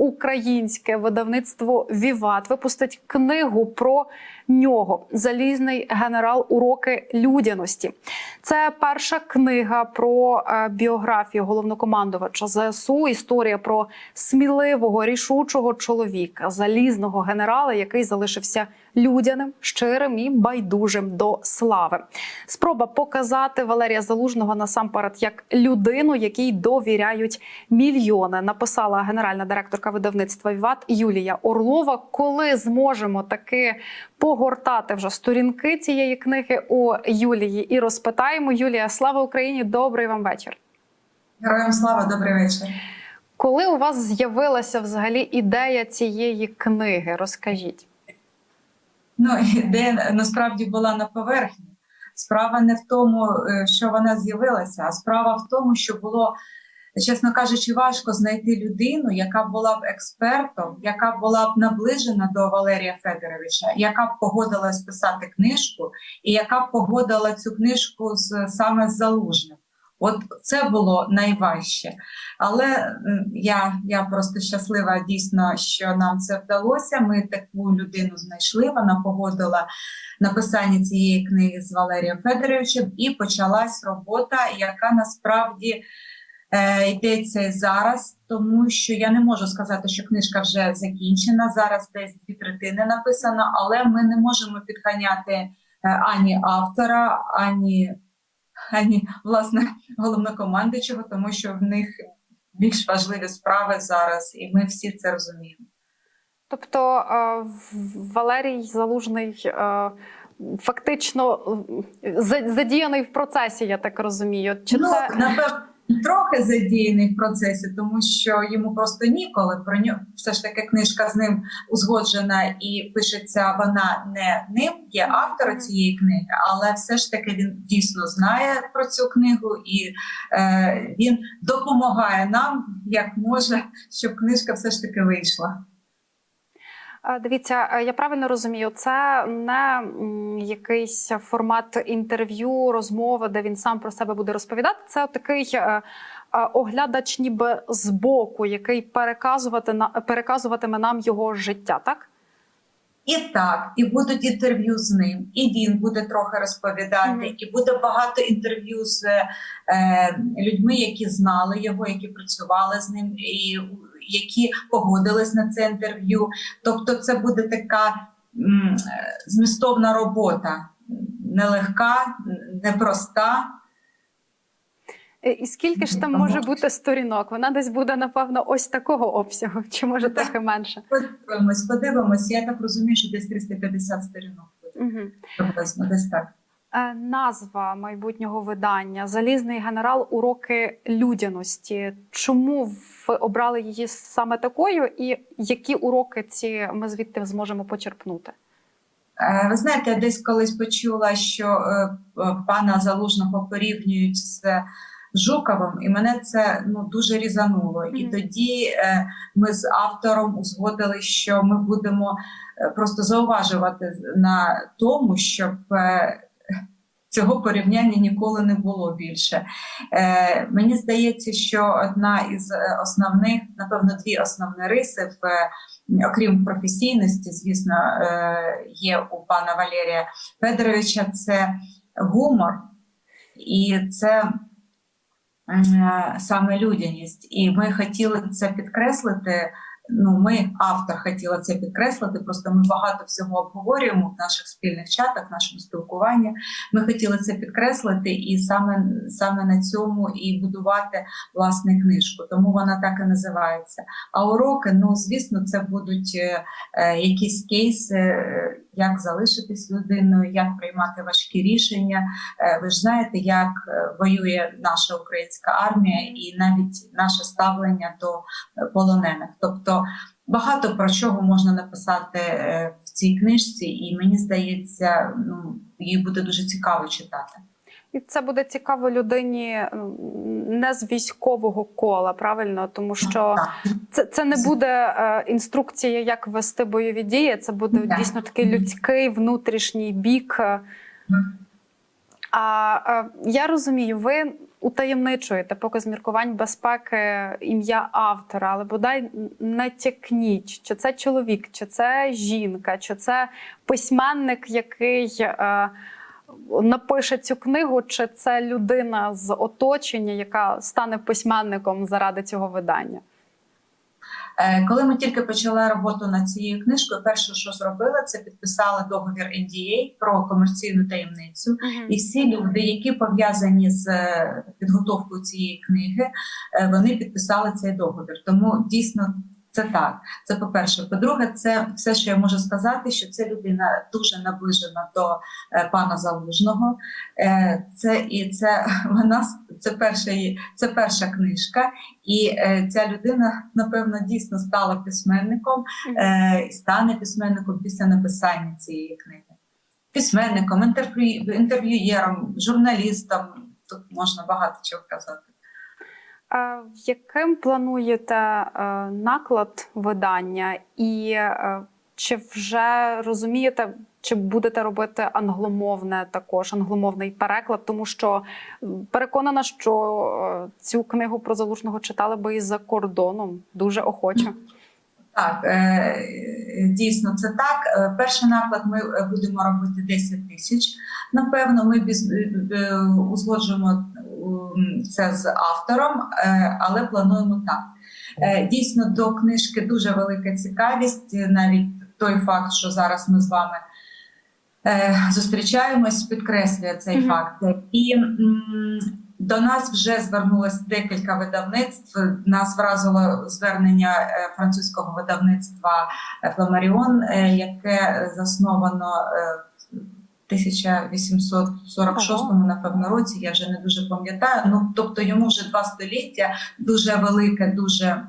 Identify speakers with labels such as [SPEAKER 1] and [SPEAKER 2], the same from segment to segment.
[SPEAKER 1] українське видавництво Віват випустить книгу про нього Залізний генерал. Уроки людяності. Це перша книга про е, біографію головнокомандувача ЗСУ. Історія про сміливого рішучого чоловіка, залізного генерала, який залишився людяним, щирим і байдужим до слави. Спроба показати Валерія Залужного насамперед як людину, якій довіряють мільйони. Написала генеральна директорка видавництва Віват Юлія Орлова. Коли зможемо таки погортати вже сторінки цієї книги у Юлії і розпитаємо Юлія, слава Україні! Добрий вам вечір.
[SPEAKER 2] Героям слава, добрий вечір.
[SPEAKER 1] Коли у вас з'явилася взагалі ідея цієї книги? Розкажіть.
[SPEAKER 2] Ну, ідея насправді була на поверхні. Справа не в тому, е, що вона з'явилася, а справа в тому, що було, чесно кажучи, важко знайти людину, яка була б експертом, яка була б наближена до Валерія Федоровича, яка б погодилась писати книжку, і яка б погодила цю книжку з саме з залужним. От це було найважче. Але я, я просто щаслива дійсно, що нам це вдалося. Ми таку людину знайшли. Вона погодила написання цієї книги з Валерієм Федоровичем, і почалась робота, яка насправді е, йдеться зараз, тому що я не можу сказати, що книжка вже закінчена. Зараз десь дві третини написано, але ми не можемо підганяти е, ані автора, ані ані власне головнокомандуючого, тому що в них більш важливі справи зараз, і ми всі це розуміємо.
[SPEAKER 1] Тобто е, Валерій Залужний е, фактично е, задіяний в процесі, я так розумію. Чи
[SPEAKER 2] ну,
[SPEAKER 1] це
[SPEAKER 2] напевно, трохи задіяний в процесі, тому що йому просто ніколи про нього все ж таки книжка з ним узгоджена і пишеться вона не ним, є автор цієї книги, але все ж таки він дійсно знає про цю книгу і е, він допомагає нам як може, щоб книжка все ж таки вийшла.
[SPEAKER 1] Е, Дивіться, е, я правильно розумію, це не якийсь формат інтерв'ю, розмови, де він сам про себе буде розповідати. Це такий е, оглядач, ніби збоку, який переказувати переказуватиме нам його життя, так?
[SPEAKER 2] І так, і будуть інтерв'ю з ним, і він буде трохи розповідати,
[SPEAKER 1] Мгм.
[SPEAKER 2] і буде багато інтерв'ю з е, людьми, які знали його, які працювали з ним, і які погодились на це інтерв'ю. Тобто, це буде така м, змістовна робота, нелегка, непроста.
[SPEAKER 1] Е, І скільки ж там може бути сторінок? Вона десь буде, напевно, ось такого обсягу, чи може
[SPEAKER 2] Так.
[SPEAKER 1] трохи менше.
[SPEAKER 2] Подивимось, подивимось. Я так розумію, що десь 350 сторінок буде
[SPEAKER 1] Угу.
[SPEAKER 2] приблизно, десь так.
[SPEAKER 1] Е, Назва майбутнього видання Залізний генерал. Уроки людяності. Чому ви обрали її саме такою, і які уроки ці ми звідти зможемо почерпнути?
[SPEAKER 2] Е, Ви знаєте, я десь колись почула, що е, пана залужного порівнюють з Жуковим, і мене це ну дуже різануло. І тоді е, ми з автором узгодили, що ми будемо просто зауважувати на тому, щоб е, цього порівняння ніколи не було більше. Е, мені здається, що одна із е, основних, напевно, дві основні риси в е, окрім професійності, звісно, е, є у пана Валерія Федоровича це гумор і це саме людяність. І ми хотіли це підкреслити. Ну, ми, автор, хотіла це підкреслити. Просто ми багато всього обговорюємо в наших спільних чатах, в нашому спілкуванні. Ми хотіли це підкреслити, і саме, саме на цьому і будувати власне книжку. Тому вона так і називається. А уроки, ну звісно, це будуть е, е, якісь кейси, як залишитись людиною, як приймати важкі рішення. Е, ви ж знаєте, як е, воює наша українська армія, і навіть наше ставлення до е, полонених. Тобто багато про чого можна написати в цій книжці, і мені здається, ну її буде дуже цікаво читати.
[SPEAKER 1] І це буде цікаво людині не з військового кола, правильно, тому що це, це не буде е, інструкція, як вести бойові дії. Це буде дійсно такий людський внутрішній бік. А е, я розумію, ви утаємничуєте, поки з міркувань безпеки ім'я автора, але бодай натякніть, чи це чоловік, чи це жінка, чи це письменник, який е, напише цю книгу, чи це людина з оточення, яка стане письменником заради цього видання.
[SPEAKER 2] Е, Коли ми тільки почали роботу над цією книжкою, перше, що зробили, це підписали договір NDA про комерційну таємницю. І всі люди, які пов'язані з е, підготовкою цієї книги, е, вони підписали цей договір. Тому дійсно це так. Це по-перше. По-друге, це все, що я можу сказати, що це людина дуже наближена до е, пана Залужного. Е, Це і це вона це перша це перша книжка, і е, ця людина напевно дійсно стала письменником і стане письменником після написання цієї книги. Письменником, інтерв'ю, інтерв'юєром, журналістом. Тут можна багато чого казати.
[SPEAKER 1] Яким плануєте е, наклад видання, і е, чи вже розумієте, чи будете робити англомовне також англомовний переклад? Тому що переконана, що е, цю книгу про залужного читали би і за кордоном дуже охоче.
[SPEAKER 2] Так, дійсно це так. Перший наклад ми будемо робити 10 тисяч. Напевно, ми узгоджуємо це з автором, е, але плануємо так. Е, Дійсно, до книжки дуже велика цікавість. Навіть той факт, що зараз ми з вами е, зустрічаємось, підкреслює цей
[SPEAKER 1] Мгм.
[SPEAKER 2] факт. І до нас вже звернулось декілька видавництв. Нас вразило звернення французького видавництва Фламаріон, яке засновано е, в 1846 напевно році. Я вже не дуже пам'ятаю. Ну тобто йому вже два століття, дуже велике, дуже.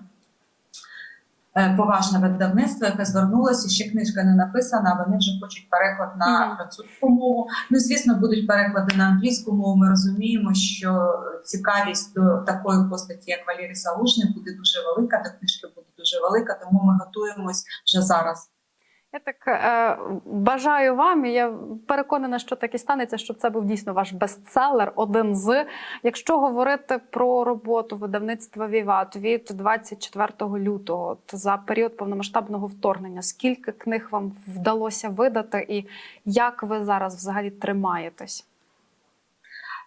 [SPEAKER 2] е, Поважне видавництво, яке звернулося, ще книжка не написана. а Вони вже хочуть переклад на французьку мову. Ну, звісно, будуть переклади на англійську мову. Ми розуміємо, що цікавість до такої постаті, як Валерій Залужний, буде дуже велика. До книжки буде дуже велика, тому ми готуємось вже зараз.
[SPEAKER 1] Я так е, бажаю вам, і я переконана, що так і станеться, щоб це був дійсно ваш бестселер, один з. Якщо говорити про роботу видавництва Віват від 24 лютого, от за період повномасштабного вторгнення, скільки книг вам вдалося видати, і як ви зараз взагалі тримаєтесь?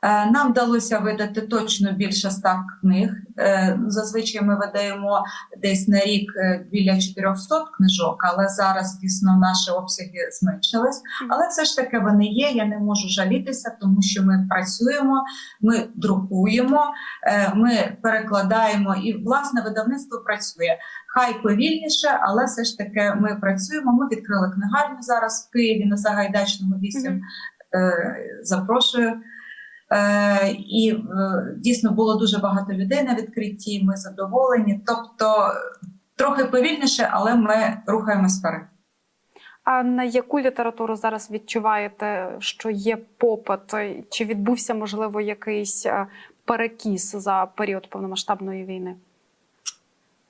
[SPEAKER 2] Е, Нам вдалося видати точно більше ста книг. Е, Зазвичай ми видаємо десь на рік е, біля 400 книжок, але зараз, звісно, наші обсяги зменшились. Але все ж таки вони є. Я не можу жалітися, тому що ми працюємо, ми друкуємо, ми перекладаємо, і власне видавництво працює. Хай повільніше, але все ж таки ми працюємо. Ми відкрили книгарню зараз в Києві на Загайдачного 8.
[SPEAKER 1] Мгм.
[SPEAKER 2] Е, Запрошую. Е, і е, дійсно було дуже багато людей на відкритті. Ми задоволені. Тобто трохи повільніше, але ми рухаємось вперед.
[SPEAKER 1] А на яку літературу зараз відчуваєте, що є попит? Чи відбувся можливо якийсь е, перекіс за період повномасштабної війни?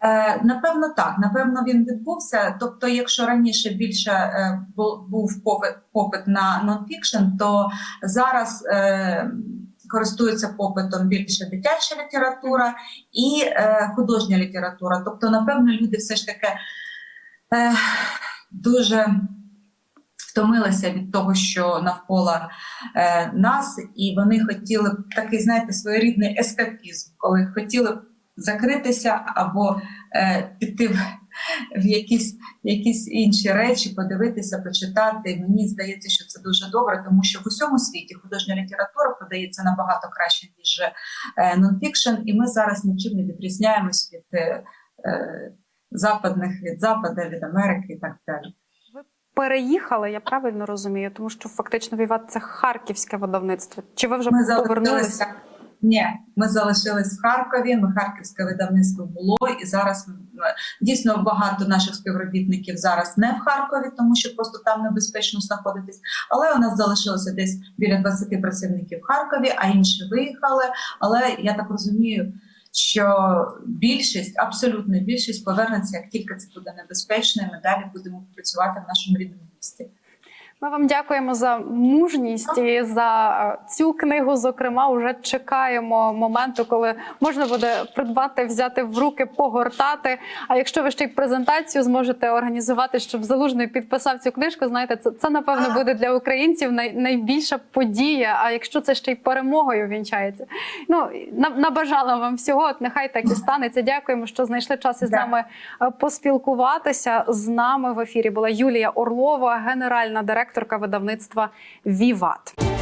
[SPEAKER 2] Е, Напевно, так. Напевно, він відбувся. Тобто, якщо раніше більше е, був попит, на нонфікшн, то зараз е, користується попитом більше дитяча література і художня література. Тобто, напевно, люди все ж таки дуже втомилися від того, що навколо нас, і вони хотіли б такий, знаєте, своєрідний ескапізм, коли хотіли б закритися або е, піти в, в якісь, якісь інші речі, подивитися, почитати. Мені здається, що це дуже добре, тому що в усьому світі художня література подається набагато краще, ніж е, нонфікшн, і ми зараз нічим не відрізняємось від е, е, западних, від Западу, від Америки і так далі.
[SPEAKER 1] Переїхали, я правильно розумію, тому що фактично Віват це харківське видавництво. Чи ви вже
[SPEAKER 2] Ми
[SPEAKER 1] повернулися?
[SPEAKER 2] Ні, ми залишились в Харкові. Ми харківське видавництво було, і зараз дійсно багато наших співробітників зараз не в Харкові, тому що просто там небезпечно знаходитись. Але у нас залишилося десь біля 20 працівників в Харкові, а інші виїхали. Але я так розумію, що більшість, абсолютно більшість повернеться, як тільки це буде небезпечно, і ми далі будемо працювати в нашому рідному місті.
[SPEAKER 1] Ми вам дякуємо за мужність і за е, цю книгу. Зокрема, вже чекаємо моменту, коли можна буде придбати, взяти в руки, погортати. А якщо ви ще й презентацію зможете організувати, щоб залужний підписав цю книжку, знаєте, це, це напевно буде для українців най, найбільша подія. А якщо це ще й перемогою вінчається, ну набажала вам всього. От нехай так і станеться. Дякуємо, що знайшли час із
[SPEAKER 2] Да.
[SPEAKER 1] нами е, поспілкуватися. З нами в ефірі була Юлія Орлова, генеральна директорка видавництва Віват.